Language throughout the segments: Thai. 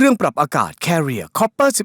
เครื่องปรับอากาศ Carrier Copper 11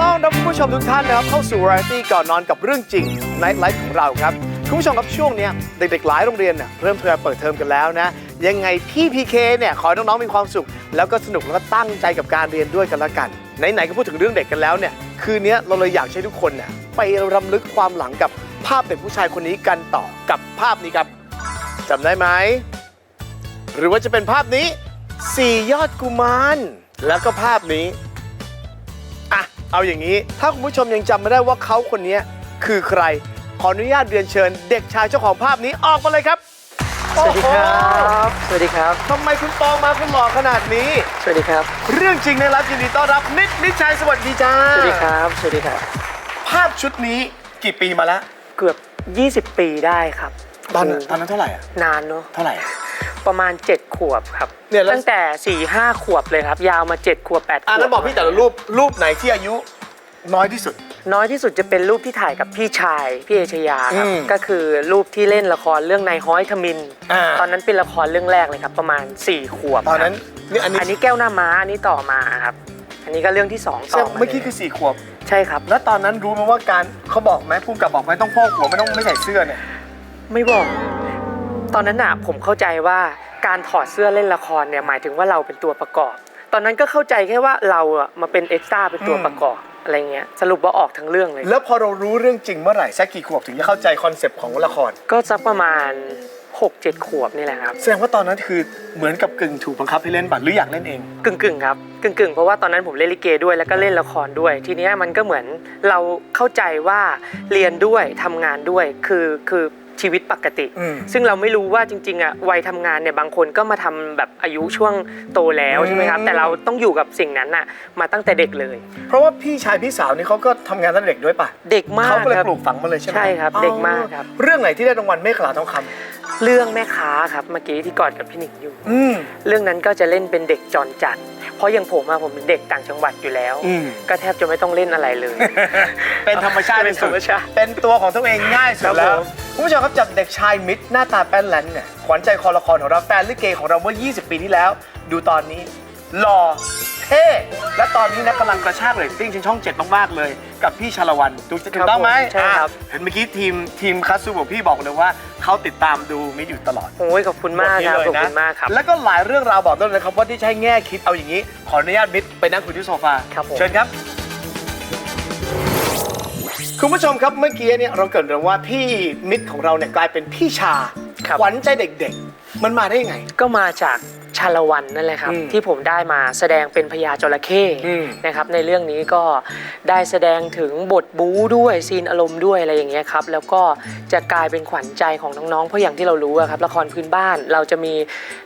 ต้อนรับคุณผู้ชมทุกท่านนะครับเข้าสู่ Variety ก่อนนอนกับเรื่องจริง Night Life ของเราครับ คุณผู้ชมครับช่วงเนี้ยเด็กๆหลายโรงเรียนเนี่ยเริ่มทยอยเปิดเทอมกันแล้วนะ ยังไงพี่พีเคเนี่ยขอให้น้องๆมีความสุข แล้วก็สนุกแล้วก็ตั้งใจกับการเรียนด้วยกันละกันไหนๆก็พูดถึงเรื่องเด็กกันแล้วเนี่ยคืนนี้เราเลยอยากให้ทุกคนเนี่ยไปรำลึกความหลังกับภาพเด็กผู้ชายคนนี้กันต่อกับภาพนี้ครับ จำได้ไหม หรือว่าจะเป็นภาพนี้สี่ยอดกุมาร แล้วก็ภาพนี้อะเอาอย่างนี้ ถ้าคุณผู้ชมยังจำไม่ได้ว่าเขาคนนี้คือใคร ขออนุญาตเรียนเชิญ เด็กชายเจ้าของภาพนี้ออกมาเลยครับ สวัสดีครัโอ้โหบสวัสดีครับ ทำไมคุณปองมาคุณหล่อขนาดนี้ สวัสดีครับ เรื่องจริงในรับยินดีต้อนรับนิดนิดชัยสวัสดีจ้าสวัสดีครับ สวัสดีครับ ภาพชุดนี้กี่ปีมาแล้ว เกือบ 20 ปีได้ครับ ตอนโโหตอนนั้นเท่าไหร่อะนานเนาะเท่าไหร่อะ ประมาณ 7 ขวบครับ เนี่ยแล้ว ตั้งแต่4 5ขวบเลยครับ ยาวมา 7 ขวบ 8ขวบอะแล้วบอกพี่แต่ละรูปรูปไหนที่อายุน้อยที่สุด น้อยที่สุดจะเป็นรูปที่ถ่ายกับพี่ชาย พี่เอชยาครับ อืมก็คือรูปที่เล่นละครเรื่องนายฮ้อยทมิน อ่า ตอนนั้นเป็นละครเรื่องแรกเลยครับ ประมาณ 4 ขวบตอนนั้นครับนี่อันนี้อันนี้แก้วหน้าม้าอันนี้ต่อมาครับ อันนี้ก็เรื่องที่สองใช่ต่อมาเมื่อกี้ลยคือสี่ขวบ ใช่ครับ แล้วตอนนั้นรู้ไหมว่าการเขาบอกไหมภูมิกับบอกไหมต้องโพกหัวไม่ต้องไม่ใส่เสื้อเนี่ย ไม่บอก ตอนนั้นน่ะผมเข้าใจว่าการถอดเสื้อเล่นละครเนี่ยหมายถึงว่าเราเป็นตัวประกอบ ตอนนั้นก็เข้าใจแค่ว่าเราอะมาเป็นเอ็กซ์ตร้าเป็นตัวอืมประกอบอะไรเงี้ยสรุปว่าออกทั้งเรื่องเลย แล้วพอเรารู้เรื่องจริงเมื่อไหร่สักกี่ขวบถึงจะเข้าใจคอนเซปต์ของละคร ก็สักประมาณ 6-7 ขวบนี่แหละครับ แสดงว่าตอนนั้นคือเหมือนกับกึ่งถูกบังคับให้เล่นบัตรหรืออยากเล่นเอง กึ่งกึ่งๆครับกึ่งกึ่งๆเพราะว่าตอนนั้นผมเล่นลิเกด้วยแล้วก็เล่นละครด้วย ทีเนี้ยมันก็เหมือนเราเข้าใจว่าเรียนด้วยทำงานด้วยคือคือ ชีวิตปกติอืมซึ่งเราไม่รู้ว่าจริงๆอะวัยทำงานเนี่ยบางคนก็มาทำแบบอายุช่วงโตแล้วอืมใช่ไหมครับ แต่เราต้องอยู่กับสิ่งนั้นน่ะมาตั้งแต่เด็กเลย เพราะว่าพี่ชายพี่สาวนี่เขาก็ทำงานตั้งแต่เด็กด้วยป่ะเด็กมากเขาก็เลยครับปลูกฝังมาเลยใช่ไหมใช่ครับเด็กมากครับ เรื่องไหนที่ได้รางวัลเมฆขลาทองคำเรื่องแม่ค้าครับเมื่อกี้ที่กอดกับพี่หนิงอยู่ อืม เรื่องนั้นก็จะเล่นเป็นเด็กจรจัด เพราะอย่างผมอะผมเป็นเด็กต่างจังหวัดอยู่แล้ว อืม ก็แทบจะไม่ต้องเล่นอะไรเลยเป็นธรรมชาติเป็นธรรมชาติ เป็นตัวของตัวเองง่ายสุดแล้ครัวบผม คุณผู้ชมครับจากเด็กชายมิตรหน้าตาแป้นแลนเนี่ยขวัญใจคอละครของเราแฟนลิเกของเราเมื่อ 20 ปีที่แล้ว ดูตอนนี้หล่อเท่และตอนนี้นะกำลังกระชากเรตติ้งช่องเจ็ดมากๆเลย กับพี่ชาละวันถูกถูกต้องไหมใช่ครับ อะเห็นเมื่อกี้ทีมทีมคัสซูบอกพี่บอกเลยว่าเขาติดตามดูมิตรอยู่ตลอด โอ้ยขอบคุณมากครับ ขอบคุณมากครับ แล้วก็หลายเรื่องราวบอกได้เลยครับว่าที่ใช้แง่คิดเอาอย่างนี้ ขออนุญาตมิตรไปนั่งคุยที่โซฟา ครับผม เชิญครับ คุณผู้ชมครับเมื่อกี้เนี่ยเราเกริดเรื่องว่าพี่มิตรของเราเนี่ยกลายเป็นพี่ชาครับ ขวัญใจเด็กๆ มันมาได้ยังไง ก็มาจาก ชาละวันนั่นแหละครับ อืมที่ผมได้มาแสดงเป็นพญาจระเข้อืม นะครับ ในเรื่องนี้ก็ได้แสดงถึงบทบู๊ด้วยซีนอารมณ์ด้วยอะไรอย่างเงี้ยครับ แล้วก็จะกลายเป็นขวัญใจของน้องๆ เพราะอย่างที่เรารู้อะครับละครพื้นบ้านเราจะมี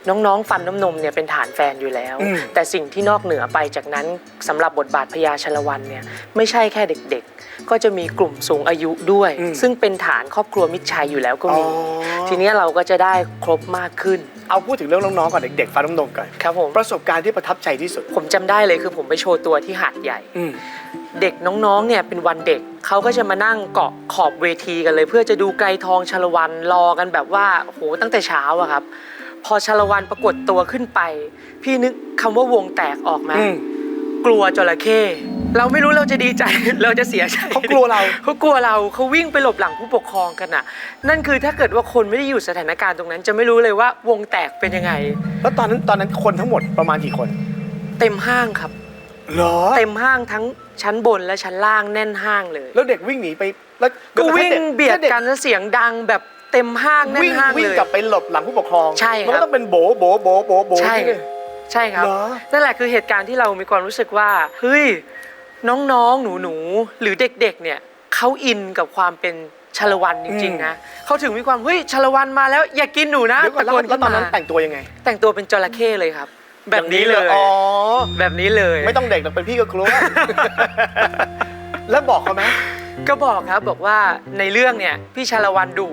น้องๆฟันน้ำนมเนี่ยเป็นฐานแฟนอยู่แล้ว อืม แต่สิ่งที่นอกเหนือไปจากนั้นสำหรับบทบาทพญาชาละวันเนี่ยไม่ใช่แค่เด็กๆ ก็จะมีกลุ่มสูงอายุด้วย อืม ซึ่งเป็นฐานครอบครัวมิตรชัยอยู่แล้วก็มีอ๋อทีเนี้ยเราก็จะได้ครบมากขึ้น เอาพูดถึงเรื่องน้องๆก่อนเด็กๆฟันน้ำนมก่อนครับผมประสบการณ์ที่ประทับใจที่สุด ผมจำได้เลยคือผมไปโชว์ตัวที่หาดใหญ่ อืมเด็กน้องๆ เนี่ยเป็นวันเด็กเขาก็จะมานั่งเกาะขอบเวทีกันเลย เพื่อจะดูไกลทองชาละวันรอกันแบบว่าโอ้โหตั้งแต่เช้าอะครับ พอชาละวันปรากฏตัวขึ้นไป พี่นึกคำว่าวงแตกออกไหม อืม กลัวจระเข้เราไม่รู้เราจะดีใจ เราจะเสียใจเขากลัวเราเขากลัวเราเขาวิ่งไปหลบหลังผู้ปกครองกันอะนั่นคือถ้าเกิดว่าคนไม่ได้อยู่สถานการณ์ตรงนั้น จะไม่รู้เลยว่าวงแตกเป็นยังไง แล้วตอนนั้นตอนนั้นคนทั้งหมดประมาณกี่คน เต็มห้างครับเหรอเต็มห้างทั้งชั้นบนและชั้นล่างแน่นห้างเลย แล้วเด็กวิ่งหนีไปแล้วก็วิ่งถ้าเบียดถ้ากันแล้วเสียงดังแบบเต็มห้างแน่วิ่นงห้างวิ่งเลยกลับไปหลบหลังผู้ปกครองใช่ครับมันก็ต้องเป็นโบโบโบโบโบใช่นี่ไง ใช่ครับเหรอ นั่นแหละคือเหตุการณ์ที่เรามีความรู้สึกว่าเฮ้ยน้องๆหนูๆหรือเด็กๆเนี่ยเขาอินกับความเป็นชาละวันจริงๆนะเขาถึงมีความเฮ้ยชาละวันมาแล้วอย่ากินหนูนะเดี๋ยวก่อนแล้วแล้วตอนนั้นแต่งตัวยังไง แต่งตัวเป็นจระเข้เลยครับ แบบนี้เลยอ๋อแบบนี้เลยไม่ต้องเด็กหรอกเป็นพี่ก็ครัว แล้วบอกเขาไหมก็บอกครับบอกว่าในเรื่องเนี่ยพี่ชาละวันดุ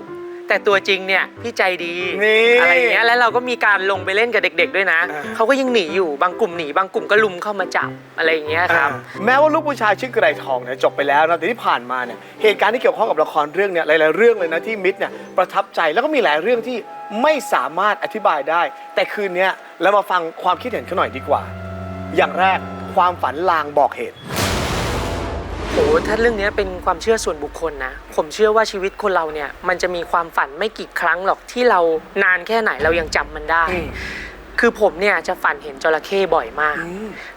แต่ตัวจริงเนี่ยพี่ใจดีนี่อะไรอย่างเงี้ยแล้วเราก็มีการลงไปเล่นกับเด็ก ๆ ด้วยนะอ่า เขาก็ยังหนีอยู่บางกลุ่มหนีบางกลุ่มก็ลุมเข้ามาจับอะไรอย่างเงี้ยครับอ่าแม้ว่าลูกผู้ชายชื่อไกรทองเนี่ยจบไปแล้วนะแต่ที่ผ่านมาเนี่ยเหตุการณ์ที่เกี่ยวข้องกับละครเรื่องเนี่ยหลายๆเรื่องเลยนะที่มิตรเนี่ยประทับใจแล้วก็มีหลายเรื่องที่ไม่สามารถอธิบายได้ แต่คืนเนี้ยเรามาฟังความคิดเห็นเขาหน่อยดีกว่า อย่างแรกความฝันลางบอกเหตุ โอ้ถ้าเรื่องเนี้ยเป็นความเชื่อส่วนบุคคลนะ ผมเชื่อว่าชีวิตคนเราเนี่ย มันจะมีความฝันไม่กี่ครั้งหรอกที่เรานานแค่ไหนเรายังจำมันได้อืมคือผมเนี่ยจะฝันเห็นจระเข้บ่อยมาก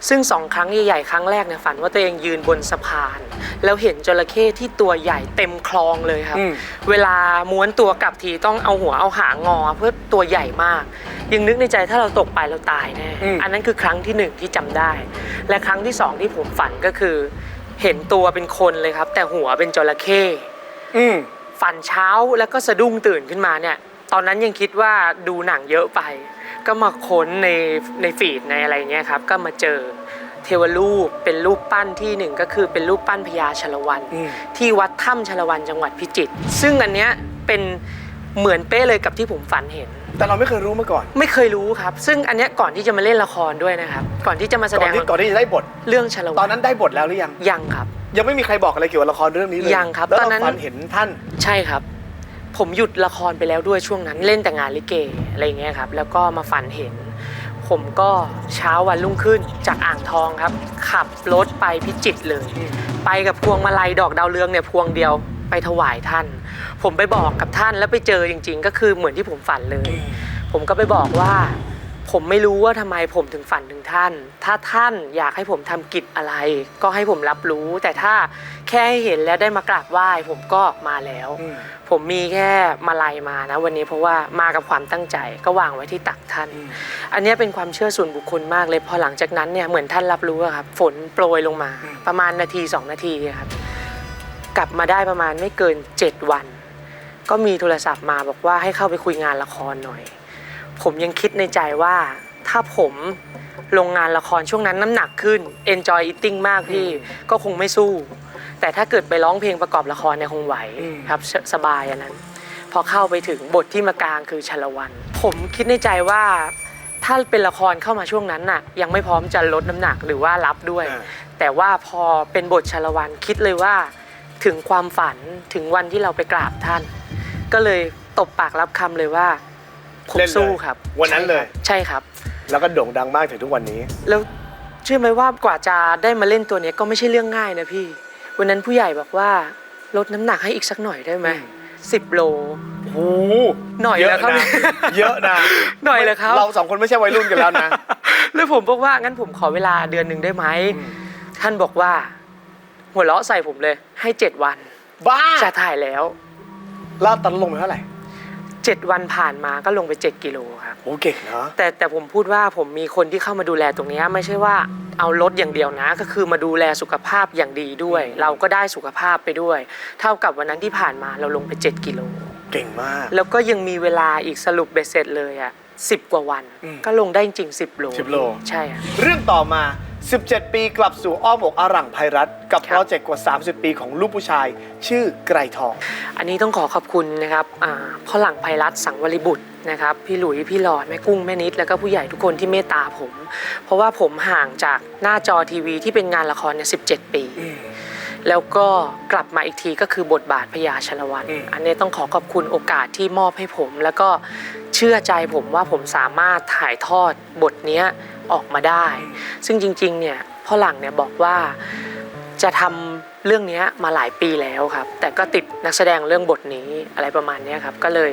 ซึ่งสองครั้งใหญ่ๆครั้งแรกเนี่ยฝันว่าตัวเองยืนบนสะพาน แล้วเห็นจระเข้ที่ตัวใหญ่เต็มคลองเลยครับ อืม เวลาม้วนตัวกลับทีต้องเอาหัวเอาหางงอ เพื่อตัวใหญ่มาก ยังนึกในใจถ้าเราตกไปเราตายแน่อืม อันนั้นคือครั้งที่หนึ่งที่จำได้ และครั้งที่สองที่ผมฝันก็คือ เห็นตัวเป็นคนเลยครับ แต่หัวเป็นจระเข้อืมฝันเช้าแล้วก็สะดุ้งตื่นขึ้นมาเนี่ย ตอนนั้นยังคิดว่าดูหนังเยอะไป ก็มาค้นในในฟีดในอะไรเงี้ยครับ ก็มาเจอเทวรูปเป็นรูปปั้นที่หนึ่งก็คือเป็นรูปปั้นพญาชลวัน อืม ที่วัดถ้ำชลวันจังหวัดพิจิตรซึ่งอันเนี้ยเป็นเหมือนเป๊ะเลยกับที่ผมฝันเห็น แต่เราไม่เคยรู้มาก่อน ไม่เคยรู้ครับ ซึ่งอันเนี้ยก่อนที่จะมาเล่นละครด้วยนะครับ ก่อนที่จะมาแสก่ดอนงที่ก่อนที่จะได้บท เรื่องชลตวัอนนั้นได้บทแล้วหรือยัง ยังครับ ยังไม่มีใครบอกอะไรเกี่ยวกับละครเรื่องนี้เลยยังครับแล้วตอนเรานั้นฝันเห็นท่าน ใช่ครับ ผมหยุดละครไปแล้วด้วยช่วงนั้นเล่นแต่งานลิเกอะไรอย่างเงี้ยครับ แล้วก็มาฝันเห็น ผมก็เช้าวันรุ่งขึ้นจากอ่างทองครับ ขับรถไปพิจิตรเลย ไปกับพวงมาลัยดอกดาวเรืองเนี่ยพวงเดียว ไปถวายท่าน ผมไปบอกกับท่านแล้วไปเจอจริง ๆ ก็คือเหมือนที่ผมฝันเลย ผมก็ไปบอกว่า ผมไม่รู้ว่าทำไมผมถึงฝันถึงท่าน ถ้าท่านอยากให้ผมทำกิจอะไร ก็ให้ผมรับรู้ แต่ถ้าแค่ให้เห็นแล้วได้มากราบไหว้ ผมก็มาแล้วอืมผมมีแค่มาลัยมานะ วันนี้เพราะว่ามากับความตั้งใจก็วางไว้ที่ตักท่านอืมอันเนี้ยเป็นความเชื่อส่วนบุคคลมากเลยพอหลังจากนั้นเนี่ยเหมือนท่านรับรู้อะครับ ฝนโปรยลงมา ประมาณนาทีสองนาทีอะครับ กลับมาได้ประมาณไม่เกินเจ็ดวัน ก็มีโทรศัพท์มาบอกว่าให้เข้าไปคุยงานละครหน่อย ผมยังคิดในใจว่าถ้าผมลงงานละครช่วงนั้นน้ำหนักขึ้น enjoy eating มากพี่ ก็คงไม่สู้ แต่ถ้าเกิดไปร้องเพลงประกอบละครเนี่ยคงไหวอืมครับสสบายอันนั้น พอเข้าไปถึงบทที่มากลางคือชาละวัน ผมคิดในใจว่าถ้าเป็นละครเข้ามาช่วงนั้นน่ะ ยังไม่พร้อมจะลดน้ำหนักหรือว่ารับด้วยอ่าแต่ว่าพอเป็นบทชาละวันคิดเลยว่า ถึงความฝันถึงวันที่เราไปกราบท่าน ก็เลยตบปากรับคำเลยว่าผมเล่นเลยสู้ครับวันนั้นเลย ใช่ครับ แล้วก็โด่งดังมากถึงทุกวันนี้ แล้วเชื่อไหมว่ากว่าจะได้มาเล่นตัวเนี้ยก็ไม่ใช่เรื่องง่ายนะพี่ วันนั้นผู้ใหญ่บอกว่าลดน้ำหนักให้อีกสักหน่อยได้ไหมอืม สิบโล โอ้โหหน่อยเยอะแล้วครับ นะเยอะนะหน่อยเลยครับ เราสองคนไม่ใช่วัยรุ่นกันแล้วนะ แล้วผมบอกว่างั้นผมขอเวลาเดือนหนึ่งได้ไหมอืมท่านบอกว่า หัวเราะใส่ผมเลย ให้เจ็ดวันบ้าจะถ่ายแล้ว ลาดตันลงไปเท่าไหร่เจ็ดวันผ่านมาก็ลงไปเจ็ดกิโลครับโอ้เก่งนะ แต่แต่ผมพูดว่าผมมีคนที่เข้ามาดูแลตรงเนี้ยไม่ใช่ว่าเอาลดอย่างเดียวนะ ก็คือมาดูแลสุขภาพอย่างดีด้วย เราก็ได้สุขภาพไปด้วย เท่ากับวันนั้นที่ผ่านมาเราลงไป7กิโลเก่งมาก แล้วก็ยังมีเวลาอีกสรุปเบ็ดเสร็จเลยอะสิบกว่าวันอืมก็ลงได้จริงๆ10โล10โลใช่อะเรื่องต่อมา 17 ปีกลับสู่อ้อมอกอาหรั่งไพรัตกับครับโปรเจกต์กว่า 30 ปีของลูกผู้ชาย ชื่อไกรทอง อันนี้ต้องขอขอบคุณนะครับอ่าพ่อหลังไพรัตน์สังวริบุตรนะครับพี่หลุยพี่หลอดแม่กุ้งแม่นิด แล้วก็ผู้ใหญ่ทุกคนที่เมตตาผม เพราะว่าผมห่างจากหน้าจอทีวีที่เป็นงานละครเนี่ย17ปี แล้วก็กลับมาอีกทีก็คือบทบาทพญาชลวันอืมอันนี้ต้องขอขอบคุณโอกาสที่มอบให้ผม แล้วก็เชื่อใจผมว่าผมสามารถถ่ายทอดบทเนี้ย ออกมาได้ ซึ่งจริงๆเนี่ยพ่อหลังเนี่ยบอกว่าจะทำเรื่องเนี้ยมาหลายปีแล้วครับ แต่ก็ติดนักแสดงเรื่องบทนี้อะไรประมาณเนี้ยครับ ก็เลย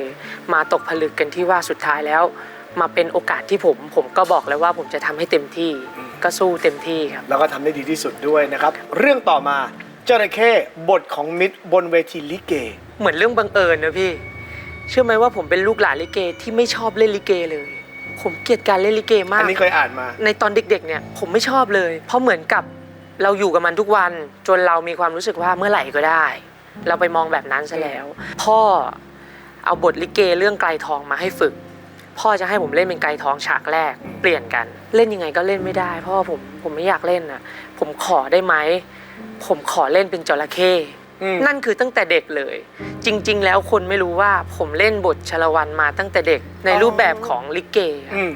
มาตกผลึกกันที่ว่าสุดท้ายแล้ว มาเป็นโอกาสที่ผมผมก็บอกแล้วว่าผมจะทำให้เต็มที่อืมก็สู้เต็มที่ครับ แล้วก็ทำได้ดีที่สุดด้วยนะครับ เรื่องต่อมาจระเข้บทของมิตรบนเวทีลิเก เหมือนเรื่องบังเอิญนะพี่ เชื่อไหมว่าผมเป็นลูกหลานลิเกที่ไม่ชอบเล่นลิเกเลย ผมเกลียดการเล่นลิเกมาอักนนี้เคยอ่านมา ในตอนเด็กๆ เนี่ย ผมไม่ชอบเลย เพราะเหมือนกับเราอยู่กับมันทุกวันจนเรามีความรู้สึกว่าเมื่อไหร่ก็ได้ เราไปมองแบบนั้นซะแล้ว พ่อเอาบทลิเกเรื่องไกลทองมาให้ฝึก พ่อจะให้ผมเล่นเป็นไกลทองฉากแรก เปลี่ยนกัน เล่นยังไงก็เล่นไม่ได้เพราะว่าผมผมไม่อยากเล่นอะ ผมขอได้ไหมผมขอเล่นเป็นจระเข้อืม นั่นคือตั้งแต่เด็กเลย จริง ๆ แล้วคนไม่รู้ว่าผมเล่นบทชาละวันมาตั้งแต่เด็กในรูปแบบของลิเกอะอืม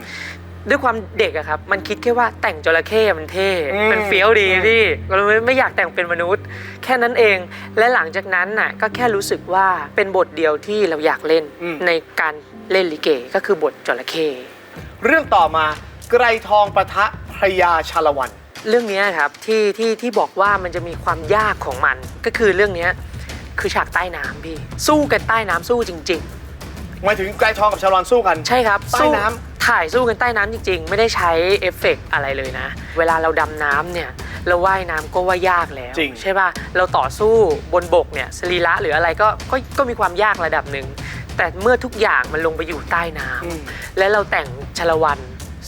ด้วยความเด็กอะครับ มันคิดแค่ว่าแต่งจระเข้มันเท่อืมมันเฟี้ยวดีพี่เราไม่ไม่อยากแต่งเป็นมนุษย์ แค่นั้นเอง และหลังจากนั้นน่ะก็แค่รู้สึกว่าเป็นบทเดียวที่เราอยากเล่นในการเล่นลิเกก็คือบทจระเข้เรื่องต่อมาไกรทองปะทะพระยาชาละวัน เรื่องเนี้ยครับที่ที่ที่บอกว่ามันจะมีความยากของมัน ก็คือเรื่องเนี้ยคือฉากใต้น้ำพี่สู้กันใต้น้ำสู้จริง ๆ หมายถึงไกรทองกับชาละวันสู้กันใช่ครับใต้สู้น้ำ ถ่ายสู้กันใต้น้ำจริง ๆ ไม่ได้ใช้เอฟเฟกต์อะไรเลยนะ เวลาเราดำน้ำเนี่ยเราว่ายน้ำก็ว่ายากแล้ว จริง ใช่ป่ะเราต่อสู้บนบกเนี่ยสรีระหรืออะไรก็ก็ก็มีความยากระดับหนึ่งแต่เมื่อทุกอย่างมันลงไปอยู่ใต้น้ำอืมและเราแต่งชลวัน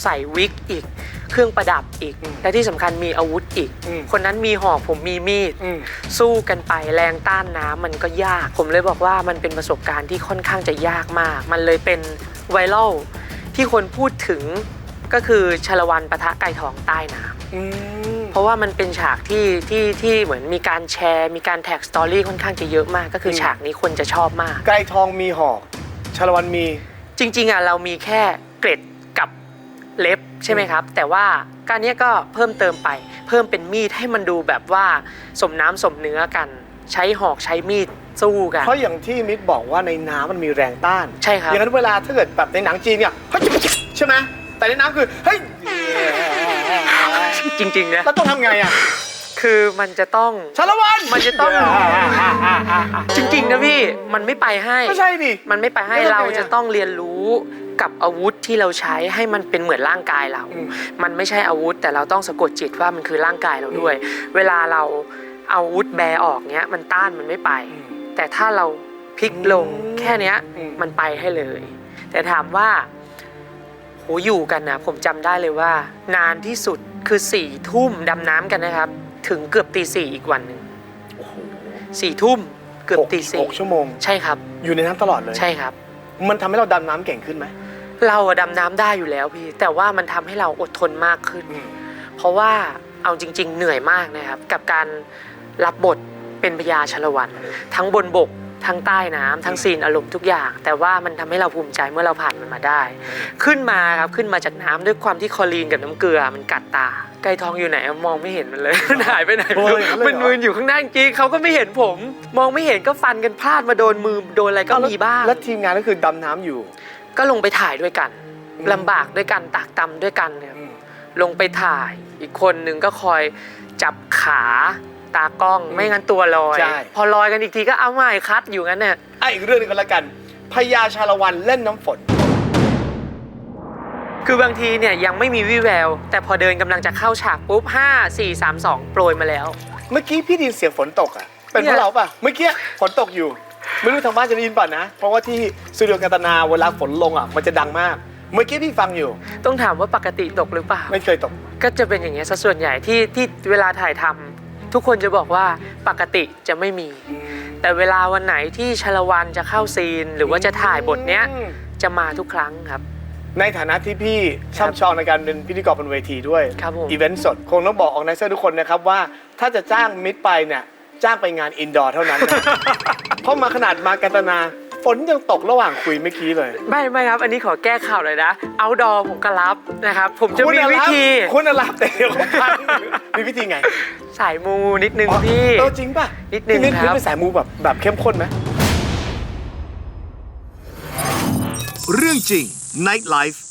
ใส่วิกอีก เครื่องประดับอีกอืมและที่สำคัญมีอาวุธอีก อืม คนนั้นมีหอกผมมีมีด อืม สู้กันไปแรงต้านน้ำมันก็ยาก ผมเลยบอกว่ามันเป็นประสบการณ์ที่ค่อนข้างจะยากมาก มันเลยเป็นไวรัลที่คนพูดถึงก็คือชาละวันปะทะไก่ทองใต้น้ำ อืม เพราะว่ามันเป็นฉากที่ที่ที่เหมือนมีการแชร์ มีการแท็กสตอรี่ค่อนข้างจะเยอะมาก ก็คือฉากนี้คนจะชอบมาก ไกรทองมีหอกชาละวันมี จริง ๆอะเรามีแค่เกร็ดกับ เล็บใช่ไหมครับ แต่ว่าการเนี้ยก็เพิ่มเติมไป เพิ่มเป็นมีดให้มันดูแบบว่าสมน้ำสมเนื้อกัน ใช้หอกใช้มีดสู้กันเพราะอย่างที่มิตรบอกว่าในน้ำมันมีแรงต้านใช่ครับอย่างนั้นเวลาถ้าเกิดแบบในหนังจีนเนี่ยเฮ้ยใช่ไหมแต่ในน้ำคือเฮ้ยจริงๆนะแล้วต้องทำไงอะ คือมันจะต้อง ชาละวัน มันจะต้อง จริงๆนะพี่ มันไม่ไปให้ไม่ใช่ดิมันไม่ไปให้แล้วทำไงอะเราจะต้องเรียนรู้กับอาวุธที่เราใช้ให้มันเป็นเหมือนร่างกายเรา อืม มันไม่ใช่อาวุธ แต่เราต้องสะกดจิตว่ามันคือร่างกายเราด้วย เวลาเราเอาอาวุธแบออกเนี้ย มันต้านมันไม่ไป แต่ถ้าเราพลิกลงอืมแค่เนี้ยอืม มันไปให้เลย แต่ถามว่าโหอยู่กันนะผมจำได้เลยว่า นานที่สุดคือสี่ทุ่มดำน้ำกันนะครับ ถึงเกือบตีสี่อีกวันหนึ่งโอ้โหสี่ทุ่มเกือบตีสี่หกชั่วโมง ใช่ครับ อยู่ในน้ำตลอดเลย ใช่ครับ มันทำให้เราดำน้ำเก่งขึ้นไหมเราอะดำน้ำได้อยู่แล้วพี่ แต่ว่ามันทำให้เราอดทนมากขึ้น เพราะว่าเอาจริง ๆ เหนื่อยมากนะครับ กับการรับบทเป็นพญาชลวัน ทั้งบนบก ทั้งใต้น้ำทั้งซีนอารมณ์ทุกอย่าง แต่ว่ามันทำให้เราภูมิใจเมื่อเราผ่านมันมาได้ ขึ้นมาครับขึ้นมาจากน้ำด้วยความที่คลอรีนกับน้ำเกลือมันกัดตา ไก่ทองอยู่ไหนอะมองไม่เห็นมันเลย มันหายไปไหนไม่รู้โอ้ยอย่างนั้นเลยเหรอ มันมืนอยู่ข้างหน้าจริงๆเขาก็ไม่เห็นผม มองไม่เห็นก็ฟันกันพลาดมาโดนมือโดนอะไรก็มีบ้าง แล้วทีมงานก็คือดำน้ำอยู่ ก็ลงไปถ่ายด้วยกันอืม ลำบากด้วยกันตากตำด้วยกันเนี่ยลงไปถ่าย อีกคนหนึ่งก็คอยจับขาตากล้องอืมไม่งั้นตัวลอย ใช่ พอลอยกันอีกทีก็เอาใหม่คัดอยู่งั้นเนี่ย อะอีกเรื่องหนึงก็แล้วกันพญาชาละวันเล่นน้ำฝน คือบางทีเนี่ยยังไม่มีวี่แวว แต่พอเดินกำลังจะเข้าฉากปุ๊บ 5 4 3 2 โปรยมาแล้ว เมื่อกี้พี่ได้ยินเสียงฝนตกอะ เป็นเพเนี่ราะย เราป่ะ เมื่อกี้ฝนตกอยู่ ไม่รู้ทางบ้านจะได้ยินป่ะนะ เพราะว่าที่สตูดิโอกันตนาเวลาฝนลงอะมันจะดังมาก เมื่อกี้พี่ฟังอยู่ ต้องถามว่าปกติตกหรือเปล่า ไม่เคยตก ก็จะเป็นอย่างเงี้ยซะส่วนใหญ่ที่ที่เวลาถ่ายทำทุกคนจะบอกว่าปกติจะไม่มี แต่เวลาวันไหนที่ชาละวันจะเข้าซีน หรือว่าจะถ่ายบทเนี้ยจะมาทุกครั้งครับ ในฐานะที่พี่ช่ำชองในการเป็นพิธีกรบนเวทีด้วยครับผม อีเวนต์สด คงต้องบอกออกไนเซอร์ทุกคนนะครับว่าถ้าจะจ้างมิดไปเนี่ย จ้างไปงานอินดอร์เท่านั้นนะ เพราะมาขนาดมากันตนา ฝนยังตกระหว่างคุยเมื่อกี้เลยไม่ไม่ครับ อันนี้ขอแก้ข่าวเลยนะ เอาดอผมก็รับนะครับ ผมจะคุณมีน่ะวิรับธีคุณน่ะรับแต่เดี๋ยวเขาพังมีวิธีไงสายมูนิดนึงพี่ เออจริงป่ะนิดนึงพี่ครับเป็นสายมูแบบแบบเข้มข้นไหม เรื่องจริง nightlife.